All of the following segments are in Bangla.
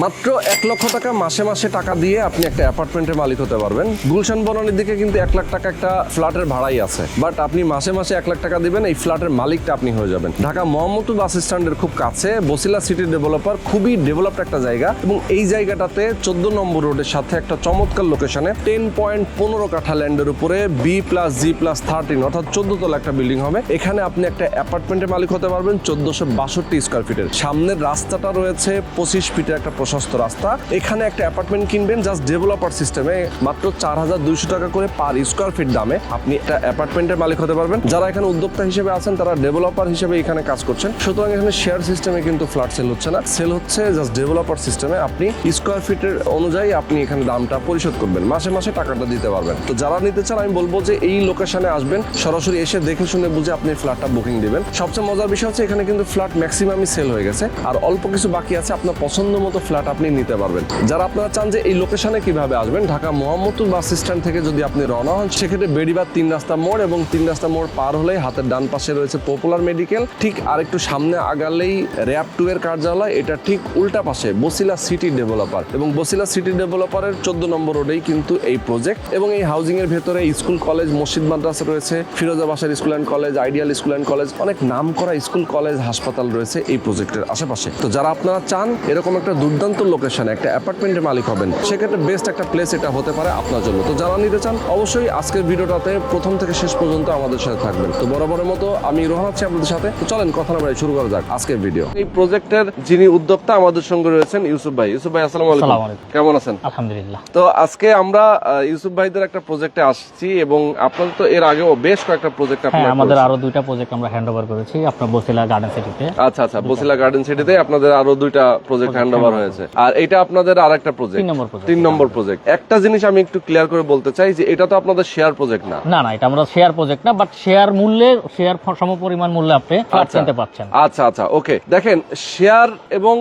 মাত্র এক লক্ষ টাকা মাসে মাসে টাকা দিয়ে আপনি একটা অ্যাপার্টমেন্টের মালিক হতে পারবেন। গুলশান বনানীর দিকে কিন্তু এক লাখ টাকা একটা ফ্ল্যাটের ভাড়াই আছে। বাট আপনি মাসে মাসে এক লাখ টাকা দিবেন, এই ফ্ল্যাটের মালিকটা আপনি হয়ে যাবেন। ঢাকা মোহাম্মদপুর বাস স্ট্যান্ডের খুব কাছে, বসিলা সিটি ডেভেলপার, খুবই ডেভেলপড একটা জায়গা এবং এই জায়গাটাতে চোদ্দ নম্বর রোডের সাথে একটা চমৎকার লোকেশনে টেন পয়েন্ট পনেরো কাঠা ল্যান্ডের উপরে B plus G plus thirteen অর্থাৎ চোদ্দ তলা একটা বিল্ডিং হবে। এখানে আপনি একটা অ্যাপার্টমেন্টের মালিক হতে পারবেন, চোদ্দশো বাষট্টি স্কোয়ার ফিটের সামনের রাস্তাটা রয়েছে পঁচিশ ফিটের একটা প্রশস্ত রাস্তা। এখানে একটা অ্যাপার্টমেন্ট কিনবেন জাস্ট ডেভেলপার সিস্টেমে মাত্র চার হাজার দুইশো টাকা করে পার স্কোয়ার ফিট দামে আপনি একটা অ্যাপার্টমেন্টের মালিক হতে পারবেন। যারা এখানে উদ্যোক্তা হিসেবে আছেন, তারা ডেভেলপার হিসেবে এখানে কাজ করছেন। সুতরাং এখানে শেয়ার সিস্টেমে কিন্তু ফ্ল্যাট সেল হচ্ছে না। সেল হচ্ছে জাস্ট ডেভেলপার সিস্টেমে আপনি স্কোয়ার ফিটের অনুযায়ী আপনি এখানে দামটা পরিশোধ করবেন। মাসে মাসে টাকাটা দিতে পারবেন। তো যারা নিতে চান, আমি বলব যে এই লোকেশনে আসবেন, সরাসরি এসে দেখে শুনে বুঝে আপনি ফ্ল্যাটটা বুকিং দিবেন। সবচেয়ে মজার বিষয় হচ্ছে এখানে কিন্তু ফ্ল্যাট ম্যাক্সিমামই সেল হয়ে গেছে। আর অল্প কিছু বাকি আছে, আপনার পছন্দ মতো ফ্ল্যাট আপনি নিতে পারবেন। যারা আপনারা চান যে এই লোকেশনে কীভাবে আসবেন, ঢাকা মোহাম্মদপুর বাস স্ট্যান্ড থেকে যদি আপনি রওনা হন, সেক্ষেত্রে বেড়িবার তিন রাস্তা মোড় এবং তিন রাস্তা মোড় পার হলেই হাতের ডান পাশে রয়েছে পপুলার মেডিকেল। ঠিক আরেকটু সামনে আগালেই র্যাপ টু এর কার্যালয়। এটা ঠিক উল্টা পাশে বসিলা সিটি ডেভেলপার এবং বসিলা সিটি ডেভেলপারের চোদ্দ নম্বর রোডেই কিন্তু এই প্রজেক্ট এবং এই হাউজিং এর ভেতরে স্কুল, কলেজ, মসজিদ, মাদ্রাসা রয়েছে, Firoza Basar school and college ideal school and college অনেক নাম করা স্কুল, কলেজ, হাসপাতাল রয়েছে এই প্রজেক্টের আশেপাশে। তো যারা আপনারা চান এরকম একটা দুর্দান্ত লোকেশনে একটা অ্যাপার্টমেন্টের মালিক হবেন। সেক্ষেত্রে বেস্ট একটা প্লেস এটা হতে পারে আপনার জন্য। তো যারা নিতে চান অবশ্যই আজকের ভিডিওটাতে প্রথম থেকে শেষ পর্যন্ত আমাদের সাথে থাকবেন। তো বরাবরের মতো আমি রোহান আছি আপনাদের সাথে। তো চলেন কথা না বাড়ি শুরু করা যাক আজকের ভিডিও এই প্রজেক্টের যিনি উদ্যোক্তা আমাদের সঙ্গে রয়েছেন ইউসুফ ভাই। ইউসুফ ভাই আসসালামু আলাইকুম। কেমন আছেন? আলহামদুলিল্লাহ। তো আজকে আমরা ইউসুফ ভাইদের একটা প্রজেক্টে আসছি এবং আপনাদের তো এর আগেও বেশ কয়েকটা প্রজেক্ট হ্যাঁ আপনারা আমাদের আরও দুইটা প্রজেক্ট আমরা হ্যান্ড ওভার করেছি। আপনার বসিলা গার্ডেন সিটিতে আচ্ছা আচ্ছা বসিলা গার্ডেন সিটিতে আপনাদের আরও দুইটা প্রজেক্ট হ্যান্ড ওভার হয়েছে। আর এটা আপনাদের আর একটা প্রজেক্ট তিন নম্বর প্রজেক্ট একটা জিনিস আমি একটু ক্লিয়ার করে বলতে চাই যে এটা তো আপনাদের শেয়ার প্রজেক্ট না। না না এটা আমরা শেয়ার প্রজেক্ট না বাট শেয়ার মূল্যে শেয়ার সমপরিমাণ মূল্যে আপনি ফ্ল্যাট আচ্ছা। কিনতে পাচ্ছেন। আচ্ছা আচ্ছা ওকে দেখেন শেয়ার এবং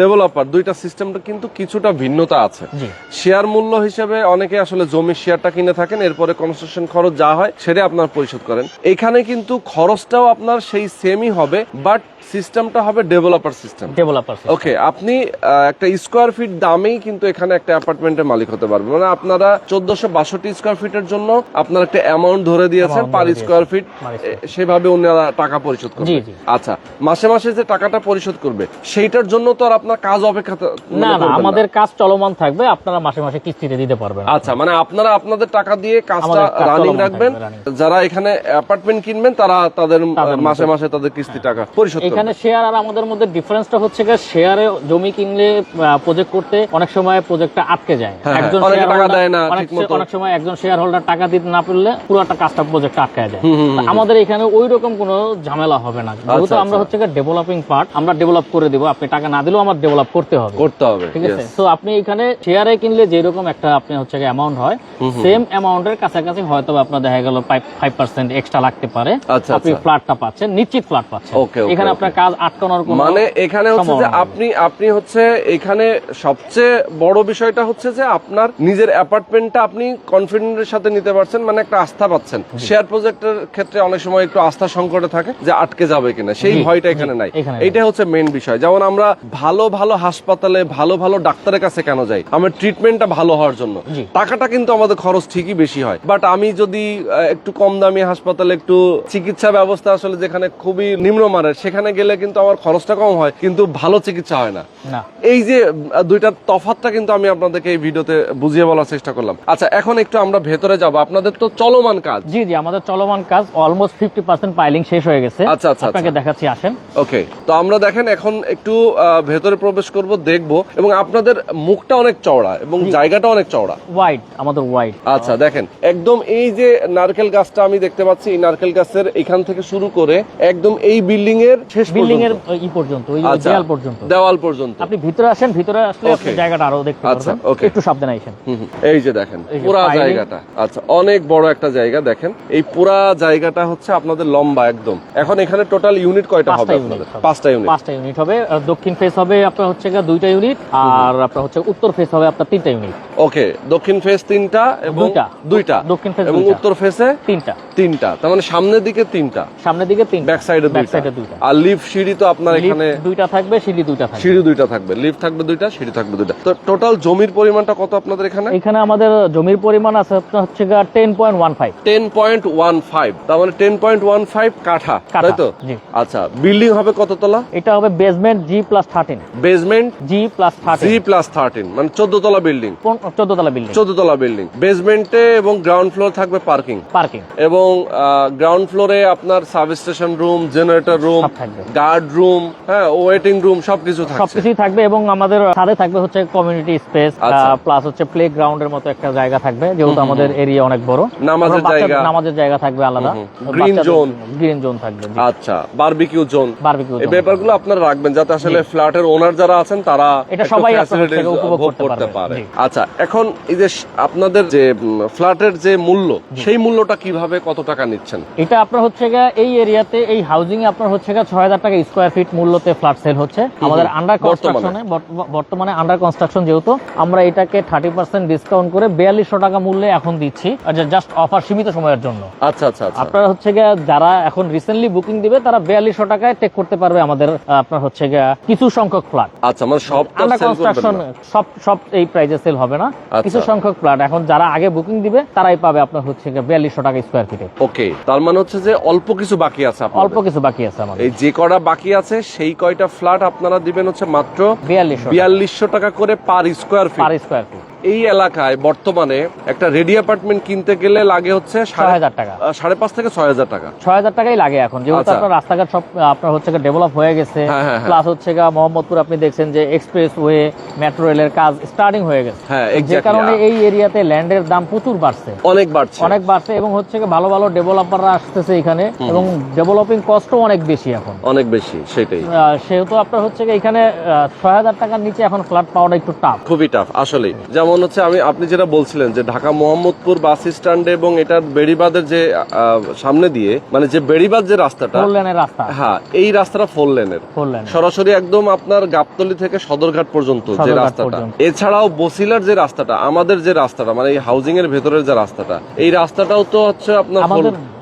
ডেভেলপার দুইটা সিস্টেমটা কিন্তু কিছুটা ভিন্নতা আছে। শেয়ার মূল্য হিসেবে অনেকে আসলে জমির শেয়ারটা কিনে থাকেন এরপরে কনস্ট্রাকশন খরচ যা হয় সেটা আপনার পরিশোধ করেন। এখানে কিন্তু খরচটাও আপনার সেই সেমই হবে বাট সিস্টেমটা হবে ডেভেলপার সিস্টেম। ডেভেলপার ওকে আপনি একটা স্কোয়ার ফিট দামেই কিন্তু এখানে একটা অ্যাপার্টমেন্টের মালিক হতে পারবেন। মানে আপনারা চোদ্দশো বাষট্টি স্কোয়ার ফিটের জন্য আপনার একটা অ্যামাউন্ট ধরে দিয়েছেন পার স্কোয়ার ফিট সেভাবে ওনারা টাকা পরিশোধ করবে। জি, জি। আচ্ছা মাসে মাসে যে টাকাটা পরিশোধ করবে সেইটার জন্য তো আর আপনার কাজ অপেক্ষা না না আমাদের কাজ চলমান থাকবে আপনারা মাসে মাসে কিস্তিতে দিতে পারবেন। আচ্ছা মানে আপনারা আপনাদের টাকা দিয়ে কাজটা রানিং রাখবেন। যারা এখানে অ্যাপার্টমেন্ট কিনবেন তারা তাদের মাসে মাসে তাদের কিস্তি টাকা পরিশোধ এখানে শেয়ার আর আমাদের মধ্যে ডিফারেন্সটা হচ্ছে যে শেয়ারে জমি কিনলে প্রজেক্ট করতে অনেক সময় প্রজেক্টটা আটকে যায়। হ্যাঁ, একজন অনেকে শেয়ার টাকা দেয় না অনেক ঠিকমতো। অনেক সময় একজন শেয়ার হোল্ডার টাকা দিতে না পারলে পুরোটা কাজটা প্রজেক্ট আটকে যায় আমাদের এখানে ওই রকম কোনো ঝামেলা হবে না। যেহেতু আচ্ছা, আমরা হচ্ছে ডেভেলপিং পার্ট আমরা ডেভেলপ করে দিব। আপনি টাকা না দিলেও আমার ডেভেলপ করতে হবে। করতে হবে ঠিক আছে? তো আপনি এখানে শেয়ারে কিনলে যে রকম একটা আপনি হচ্ছে অ্যামাউন্ট হয় সেম অ্যামাউন্টের কাছাকাছি হয়তো আপনার দেখা গেল ফাইভ পার্সেন্ট এক্সট্রা লাগতে পারে। আচ্ছা, আপনি আচ্ছা। ফ্ল্যাটটা পাচ্ছেন নিশ্চিত ফ্ল্যাট পাচ্ছেন। এখানে. আপনার কাজ আটকানোর কোনো মানে এখানে হচ্ছে যে আপনি আপনি হচ্ছে এখানে সবচেয়ে বড় বিষয়টা হচ্ছে যে আপনার নিজের অ্যাপার্টমেন্টটা আপনি কনফিডেন্টের সাথে নিতে পারছেন মানে একটা আস্থা পাচ্ছেন। শেয়ার প্রজেক্টের ক্ষেত্রে অনেক সময় একটু আস্থা সংকটে থাকে যে আটকে যাবে কিনা সেই ভয়টা এখানে নাই। এইটা হচ্ছে মেইন বিষয়। যেমন আমরা ভালো ভালো হাসপাতালে ভালো ভালো ডাক্তারের কাছে কেন যাই? আমার ট্রিটমেন্টটা ভালো হওয়ার জন্য। টাকাটা কিন্তু আমাদের খরচ ঠিকই বেশি হয়। বাট আমি যদি একটু কম দামি হাসপাতালে একটু চিকিৎসা ব্যবস্থা আসলে যেখানে খুবই নিম্নমানের সেখানে গেলে কিন্তু আমার খরচটা কম হয় কিন্তু ভালো চিকিৎসা হয় না। এই যে দুইটা তফাতটা কিন্তু আমি আপনাদেরকে এই ভিডিওতে বুঝিয়ে বলার চেষ্টা করলাম। আচ্ছা এখন একটু আমরা ভেতরে যাব। আপনাদের তো চলমান কাজ। জি জি আমাদের চলমান কাজ অলমোস্ট ফিফটি পার্সেন্ট পাইলিং শেষ হয়ে গেছে। আচ্ছা, আচ্ছা, আপনাকে দেখাচ্ছি আসেন। ওকে তো আমরা দেখেন এখন একটু ভেতরে প্রবেশ করব দেখব এবং আপনাদের মুখটা অনেক চওড়া এবং জায়গাটা অনেক চওড়া। ওয়াইড আমাদের ওয়াইড আচ্ছা দেখেন একদম এই যে নারকেল গাছটা আমি দেখতে পাচ্ছি এই নারকেল গাছের এখান থেকে শুরু করে একদম এই বিল্ডিং এর শেষ বিল্ডিং এর ই পর্যন্ত ওই আচ্ছা, দেয়াল পর্যন্ত। দেওয়াল পর্যন্ত। আপনি ভিতরে আসেন ভিতরে আসলে জায়গাটা আরও দেখতে আচ্ছা, পারবেন। একটু সাবধানে হুম। এই যে দেখেন পুরা জায়গাটা। আচ্ছা অনেক বড় একটা জায়গা দেখেন। এই পুরা জায়গাটা হচ্ছে আপনাদের লম্বা একদম। এখন এখানে টোটাল ইউনিট কয়টা হবে পাঁচটা আপনাদের? পাঁচটা ইউনিট পাঁচটা ইউনিট হবে। দক্ষিণ ফেস হবে আপনার হচ্ছে দুইটা ইউনিট আর আপনার হচ্ছে উত্তর ফেস হবে আপনার তিনটা ইউনিট ওকে দক্ষিণ ফেস তিনটা এবং দুইটা। দক্ষিণ face এবং উত্তর ফেসে তিনটা। তিনটা। তার মানে সামনের দিকে তিনটা। সামনের দিকে তিনটা। ব্যাক সাইডে দুইটা। আর লিফট সিঁড়ি তো আপনার এখানে দুইটা থাকবে সিঁড়ি দুইটা থাকবে। সিঁড়ি দুইটা থাকবে। লিফট থাকবে দুইটা সিঁড়ি থাকবে দুইটা। তো টোটাল জমির পরিমাণটা কত আপনাদের এখানে? এখানে আমাদের জমির পরিমাণ আছে হচ্ছে ten point one five ten point one five তার মানে টেন পয়েন্ট ওয়ান ফাইভ কাঠা কাঠা, তাই তো? আচ্ছা বিল্ডিং হবে কততলা এটা হবে basement G plus thirteen basement G plus G plus thirteen মানে চোদ্দ তলা বিল্ডিং চোদ্দ তলা বিল্ডিং চোদ্দ তলা বিল্ডিং বেসমেন্টে এবং গ্রাউন্ড ফ্লোর থাকবে পার্কিং পার্কিং এবং গ্রাউন্ড ফ্লোরে আপনার substation room generator room guard room হ্যাঁ ওয়েটিং রুম সবকিছু থাকছে। সবকিছুই থাকবে এবং আমাদের সাথে থাকবে হচ্ছে কমিউনিটি স্পেস আচ্ছা। প্লাস হচ্ছে প্লে গ্রাউন্ডের মতো একটা জায়গা থাকবে যেহেতু আমাদের এরিয়া অনেক বড়। নামাজের জায়গা। নামাজের জায়গা থাকবে আলাদা। গ্রিন জোন থাকবে আচ্ছা বারবিকিউ জোন বারবিকিউ এই ব্যাপারগুলো আপনারা রাখবেন যাতে আসলে ফ্ল্যাটের ওনার যারা আছেন তারা এটা সবাই উপভোগ করতে পারে। আচ্ছা এখন এই যে আপনাদের যে ফ্ল্যাটের যে মূল্য সেই মূল্যটা কীভাবে কত টাকা নিচ্ছেন? এটা আপনার হচ্ছে গিয়ে এই এরিয়াতে এই হাউজিং এ আপনার হচ্ছে গিয়ে ছয় হাজার টাকা স্কোয়ার ফিট মূল্যতে ফ্ল্যাট সেল হচ্ছে। আমাদের আন্ডার কনস্ট্রাকশনে বর্তমানে? আন্ডার কনস্ট্রাকশন যেহেতু আমরা এটাকে থার্টি পার্সেন্ট ডিসকাউন্ট করে বিয়াল্লিশশো টাকা মূল্যে এখন দিচ্ছি জাস্ট অফার সীমিত সময়ের জন্য। আচ্ছা আচ্ছা আচ্ছা। আপনার হচ্ছে গিয়ে যারা এখন রিসেন্টলি বুকিং দিবে তারা বিয়াল্লিশশো টাকায় টেক করতে পারবে আমাদের আপনার হচ্ছে গিয়ে কিছু সংখ্যক ফ্ল্যাট আচ্ছা মানে সব আন্ডার কনস্ট্রাকশন সব সব এই প্রাইজে সেল হবে না। আচ্ছা। কিছু সংখ্যক প্লট এখন যারা আগে বুকিং দিবে তারাই পাবে আপনার হচ্ছে বিয়াল্লিশশো টাকা স্কোয়ার ফিটে ওকে তার মানে হচ্ছে যে অল্প কিছু বাকি আছে অল্প কিছু বাকি আছে আমাদের। এই যে কটা বাকি আছে সেই কয়টা ফ্ল্যাট আপনারা দিবেন হচ্ছে মাত্র বিয়াল্লিশশো বিয়াল্লিশশো টাকা করে per square feet per square feet এই এলাকায় বর্তমানে একটা রেডি অ্যাপার্টমেন্ট কিনতে গেলে লাগে হচ্ছে সাড়ে হাজার টাকা। সাড়ে পাঁচ থেকে ছয় হাজার টাকা। ছয় হাজার টাকাই লাগে এখন। যেহেতু আচ্ছা। আপনার রাস্তাঘাট সব আপনার হচ্ছে ডেভেলপ হয়ে গেছে। হ্যাঁ, হ্যাঁ, হ্যাঁ। প্লাস হচ্ছে গা মোহাম্মদপুর আপনি দেখছেন যে এক্সপ্রেস ওয়ে মেট্রো রেলের কাজ স্টার্টিং হয়ে গেছে। হ্যাঁ, যে কারণে এই এরিয়াতে ল্যান্ডের দাম প্রচুর বাড়ছে। অনেক বাড়ছে। অনেক বাড়ছে এবং হচ্ছে ভালো ভালো ডেভেলপাররা আসতেছে এখানে এবং ডেভেলপিং কস্টও অনেক বেশি এখন। অনেক বেশি সেটাই। সেহেতু আপনার হচ্ছে এখানে ছয় হাজার টাকার নিচে এখন ফ্ল্যাট পাওয়াটা একটু টাফ খুবই টাফ আসলে যেমন হচ্ছে আমি আপনি যেটা বলছিলেন যে ঢাকা মোহাম্মদপুর বাস স্ট্যান্ডে এবং এটার বেড়িবাদের যে সামনে দিয়ে মানে যে বেড়িবাদ যে রাস্তাটা রাস্তা। হ্যাঁ এই রাস্তাটা ফোর লেনের। সরাসরি একদম আপনার গাবতলি থেকে সদরঘাট পর্যন্ত যে রাস্তাটা। এছাড়াও বসিলার যে রাস্তাটা আমাদের যে রাস্তাটা মানে এই হাউজিং এর ভেতরের যে রাস্তাটা এই রাস্তাটাও তো হচ্ছে আপনার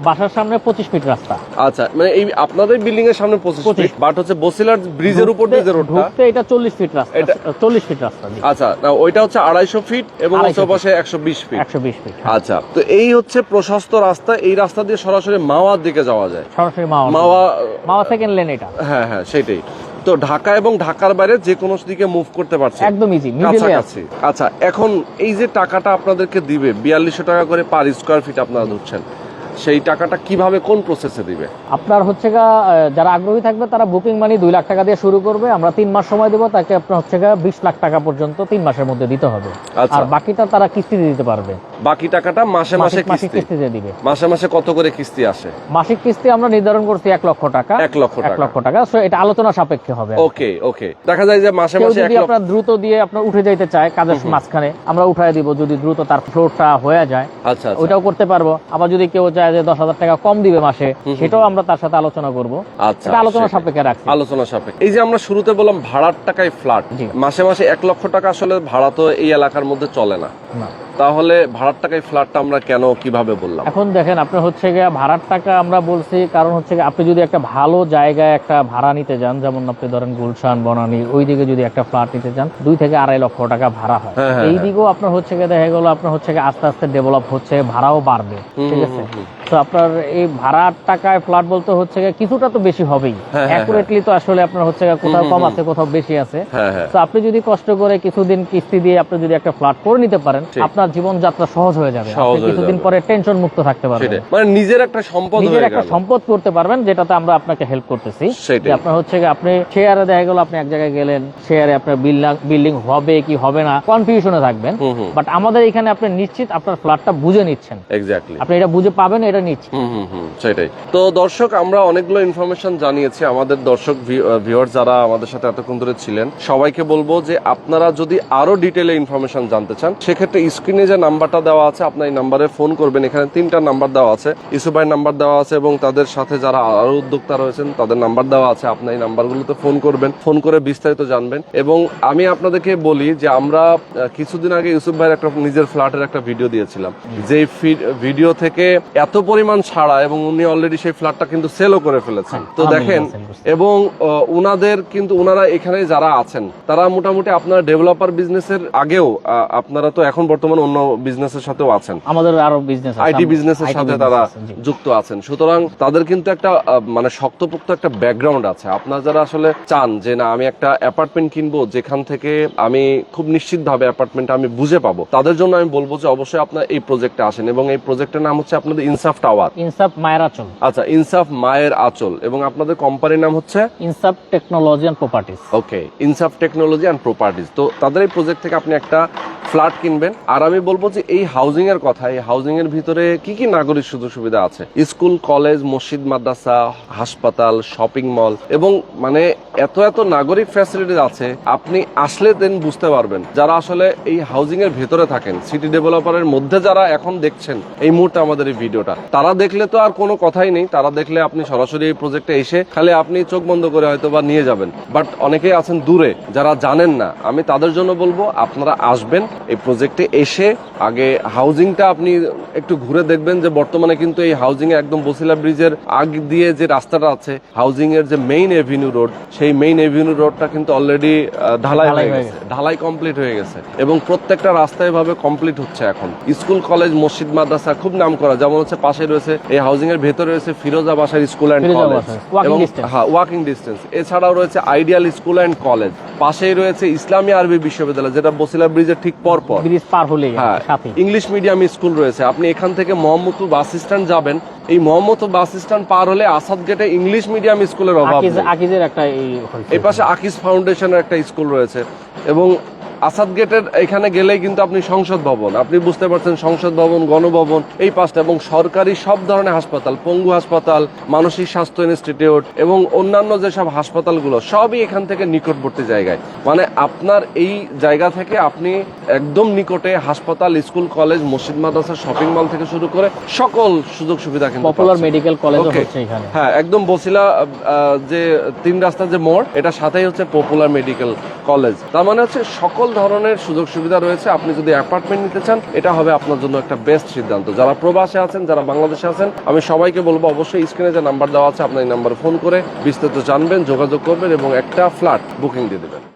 বাসার সামনে পঁচিশ ফিট রাস্তা। আচ্ছা মানে এই আপনাদের বিল্ডিং এর সামনে পঁচিশ ফিট বাট হচ্ছে বসিলার ব্রিজের উপর দিয়ে যে রোডটা এটা চল্লিশ ফিট রাস্তা এটা- চল্লিশ ফিট রাস্তা আচ্ছা না ওইটা হচ্ছে আড়াইশো ফিট এবং 250 হচ্ছে পাশে একশো বিশ ফিট একশো বিশ ফিট আচ্ছা তো এই হচ্ছে প্রশস্ত রাস্তা এই রাস্তা দিয়ে সরাসরি মাওয়ার দিকে যাওয়া যায়। সরাসরি মাওয়া মাওয়া মাওয়া সেকেন্ড লেন এটা। হ্যাঁ হ্যাঁ সেটাই। তো ঢাকা এবং ঢাকার বাইরে যে কোনো দিকে মুভ করতে পারছে একদম ইজি কাছাকাছি। আচ্ছা এখন এই যে টাকাটা আপনাদেরকে দিবে বিয়াল্লিশশো টাকা করে পার স্কোয়ার ফিট আপনারা ধরছেন সেই টাকাটা কীভাবে কোন প্রসেসে দিবে? আপনার হচ্ছে গা যারা আগ্রহী থাকবে তারা বুকিং মানি দুই লাখ টাকা দিয়ে শুরু করবে। আমরা তিন মাস সময় দেবো তাকে আপনার হচ্ছে গা বিশ লাখ টাকা পর্যন্ত তিন মাসের মধ্যে দিতে হবে। আচ্ছা। আর বাকিটা তারা কিস্তিতে দিতে পারবে। বাকি টাকাটা মাসে মাসে কিস্তি। কিস্তিতে দিবে। মাসে মাসে কত করে কিস্তি আসে? মাসিক কিস্তি আমরা নির্ধারণ করছি এক লক্ষ টাকা। এক লক্ষ এক লক্ষ টাকা। এটা আলোচনা সাপেক্ষে হবে। ওকে ওকে। দেখা যায় যে মাসে মাসে যদি আপনার দ্রুত দিয়ে আপনার উঠে যাইতে চায় কাজের মাঝখানে আমরা উঠাই দিব। যদি দ্রুত তার ফ্লোরটা হয়ে যায় আচ্ছা আচ্ছা। ওইটাও করতে পারব। আবার যদি কেউ চায় যে দশ হাজার টাকা কম দিবে মাসে সেটাও আমরা তার সাথে আলোচনা করব। আচ্ছা আলোচনা সাপেক্ষে রাখছি। আলোচনা সাপেক্ষে। এই যে আমরা শুরুতে বললাম ভাড়ার টাকায় ফ্ল্যাট মাসে মাসে এক লক্ষ টাকা আসলে ভাড়া তো এই এলাকার মধ্যে চলে না। তাহলে ভাড়ার টাকায় ফ্ল্যাটটা আমরা কেন কীভাবে বললাম? এখন দেখেন আপনার হচ্ছে গিয়ে ভাড়ার টাকা আমরা বলছি কারণ হচ্ছে আপনি যদি একটা ভালো জায়গায় একটা ভাড়া নিতে যান যেমন আপনি ধরেন গুলশান বনানী ওই দিকে যদি একটা ফ্ল্যাট নিতে চান দুই থেকে আড়াই লক্ষ টাকা ভাড়া হয়। হ্যাঁ, হ্যাঁ, এই দিকেও আপনার হচ্ছে গিয়ে দেখা গেলো আপনার হচ্ছে গিয়ে আস্তে আস্তে ডেভেলপ হচ্ছে ভাড়াও বাড়বে। ঠিক আছে? তো আপনার এই ভাড়ার টাকায় ফ্ল্যাট বলতে হচ্ছে কিছুটা তো বেশি হবেই। হ্যাঁ, হ্যাঁ, অ্যাকুরেটলি তো আসলে আপনার হচ্ছে কোথাও কম আছে কোথাও বেশি আছে। হ্যাঁ হ্যাঁ। তো আপনি যদি কষ্ট করে কিছুদিন কিস্তি দিয়ে আপনি যদি একটা ফ্ল্যাট করে নিতে পারেন আপনার জীবনযাত্রা সহজ হয়ে যাবে। হয়ে কিছুদিন পরে টেনশন মুক্ত থাকতে পারবেন। মানে নিজের একটা সম্পদ নিজের একটা সম্পদ করতে পারবেন যেটাতে আমরা আপনাকে হেল্প করতেছি। যে আপনার হচ্ছে আপনি শেয়ারে দেখা গেল আপনি এক জায়গায় গেলেন শেয়ারে আপনার বিল্ডিং হবে কি হবে না কনফিউশনে থাকবেন। বাট আমাদের এখানে আপনি নিশ্চিত আপনার ফ্ল্যাটটা বুঝে নিচ্ছেন। এক্স্যাক্টলি আপনি এটা বুঝে পাবেন কারণে এটা নিচ্ছি সেটাই। তো দর্শক, আমরা অনেকগুলো ইনফরমেশন জানিয়েছি আমাদের দর্শক ভিউয়ার যারা আমাদের সাথে এতক্ষণ ধরে ছিলেন, সবাইকে বলব যে আপনারা যদি আরও ডিটেলে ইনফরমেশন জানতে চান, সেক্ষেত্রে স্ক্রিনে যে নাম্বারটা দেওয়া আছে, আপনার এই নাম্বারে ফোন করবেন। এখানে তিনটা নাম্বার দেওয়া আছে। ইসু ভাইয়ের নাম্বার দেওয়া আছে এবং তাদের সাথে যারা আরও উদ্যোক্তা রয়েছেন, তাদের নাম্বার দেওয়া আছে। আপনার এই নাম্বারগুলোতে ফোন করবেন ফোন করে বিস্তারিত জানবেন। এবং আমি আপনাদেরকে বলি যে আমরা কিছুদিন আগে ইউসুফ ভাইয়ের একটা নিজের ফ্ল্যাটের একটা ভিডিও দিয়েছিলাম। যে ভিডিও থেকে পরিমাণ ছাড়া এবং উনি অলরেডি সেই ফ্ল্যাটটা কিন্তু সেলও করে ফেলেছেন। তো দেখেন এবং উনাদের কিন্তু উনারা এখানে যারা আছেন তারা মোটামুটি আপনার ডেভেলপার বিজনেসের আগেও আপনারা তো এখন বর্তমানে অন্য বিজনেসের সাথেও আছেন। আমাদের আরও বিজনেস আইটি বিজনেসের সাথে তারা যুক্ত আছেন। সুতরাং তাদের কিন্তু একটা মানে শক্তপোক্ত একটা ব্যাকগ্রাউন্ড আছে। আপনারা যারা আসলে চান যে না আমি একটা অ্যাপার্টমেন্ট কিনবো যেখান থেকে আমি খুব নিশ্চিত ভাবে অ্যাপার্টমেন্ট আমি বুঝে পাবো তাদের জন্য আমি বলব যে অবশ্যই আপনার এই প্রজেক্টে আসেন। এবং এই প্রজেক্টের নাম হচ্ছে আপনাদের ইনসাফ টাওয়ার ইনসাফ মায়েরাচল আচ্ছা ইনসাফ মায়ের আচল। এবং আপনাদের কোম্পানির নাম হচ্ছে? ইনসাফ টেকনোলজি অ্যান্ড প্রপার্টিজ ওকে ইনসাফ টেকনোলজি অ্যান্ড প্রপার্টিজ তো তাদের এই প্রজেক্ট থেকে আপনি একটা ফ্ল্যাট কিনবেন। আর আমি বলব যে এই হাউজিং এর কথা এই হাউজিং এর ভিতরে কি কি নাগরিক সুযোগ সুবিধা আছে? স্কুল কলেজ মসজিদ মাদ্রাসা হাসপাতাল শপিং মল এবং মানে এত এত নাগরিক ফ্যাসিলিটি আছে আপনি আসলে দেন বুঝতে পারবেন। যারা আসলে এই হাউজিং এর ভেতরে থাকেন সিটি ডেভেলপারের মধ্যে যারা এখন দেখছেন এই মুহূর্তে আমাদের এই ভিডিওটা তারা দেখলে তো আর কোনো কথাই নেই তারা দেখলে আপনি সরাসরি এই প্রজেক্টে এসে খালি আপনি চোখ বন্ধ করে হয়তো বা নিয়ে যাবেন। বাট অনেকেই আছেন দূরে যারা জানেন না। আমি তাদের জন্য বলব আপনারা আসবেন এই প্রজেক্টে এসে আগে হাউজিংটা আপনি একটু ঘুরে দেখবেন যে বর্তমানে কিন্তু এই হাউজিং এ একদম বসিলা ব্রিজের আগ দিয়ে যে রাস্তাটা আছে হাউজিং এর যে মেইন এভিনিউ রোড সেই মেইন এভিনিউ রোডটা কিন্তু অলরেডি ঢালাই ঢালাই হয়ে গেছে। ঢালাই কমপ্লিট হয়ে গেছে। এবং প্রত্যেকটা রাস্তা এভাবে কমপ্লিট হচ্ছে এখন। স্কুল কলেজ মসজিদ মাদ্রাসা খুব নাম করা যেমন হচ্ছে পাশে রয়েছে এই হাউজিং এর ভেতরে রয়েছে ফিরোজা বাসার স্কুল অ্যান্ড কলেজ এবং হ্যাঁ ওয়াকিং ডিস্টেন্স এছাড়াও রয়েছে আইডিয়াল স্কুল অ্যান্ড কলেজ পাশেই রয়েছে ইসলামী আরবি বিশ্ববিদ্যালয় যেটা বসিলা ব্রিজের ঠিক পর পর ব্রিজ পার হলেই হ্যাঁ ইংলিশ মিডিয়াম স্কুল রয়েছে। আপনি এখান থেকে মোহাম্মদপুর বাস স্ট্যান্ড যাবেন। এই মোহাম্মদপুর বাস স্ট্যান্ড পার হলে আসাদ গেটে ইংলিশ মিডিয়াম স্কুলের অভাব আকিজ। আকিজের একটা এই পাশে আকিস ফাউন্ডেশনের একটা স্কুল রয়েছে। এবং আসাদ গেটের এখানে গেলেই কিন্তু আপনি সংসদ ভবন। আপনি বুঝতে পারছেন সংসদ ভবন গণভবন এই পাশটা এবং সরকারি সব ধরনের হাসপাতাল পঙ্গু হাসপাতাল মানসিক স্বাস্থ্য ইনস্টিটিউট এবং অন্যান্য যেসব হাসপাতালগুলো সবই এখান থেকে নিকটবর্তী জায়গায়। মানে আপনার এই জায়গা থেকে আপনি একদম নিকটে হাসপাতাল স্কুল কলেজ মসজিদ মাদ্রাসা শপিং মল থেকে শুরু করে সকল সুযোগ সুবিধা কিন্তু পপুলার মেডিকেল কলেজ হচ্ছে এখানে। হ্যাঁ একদম বসিলা যে তিন রাস্তার যে মোড় এটা সাথেই হচ্ছে পপুলার মেডিকেল কলেজ তার মানে হচ্ছে সকল ধরনের সুযোগ সুবিধা রয়েছে, আপনি যদি অ্যাপার্টমেন্ট নিতে চান, এটা হবে আপনার জন্য একটা বেস্ট সিদ্ধান্ত। যারা প্রবাসে আছেন, যারা বাংলাদেশে আছেন, আমি সবাইকে বলব অবশ্যই স্ক্রিনে যে নাম্বার দেওয়া আছে আপনার এই নাম্বার ফোন করে বিস্তারিত জানবেন, যোগাযোগ করবেন এবং একটা ফ্ল্যাট বুকিং দিয়ে দেবেন।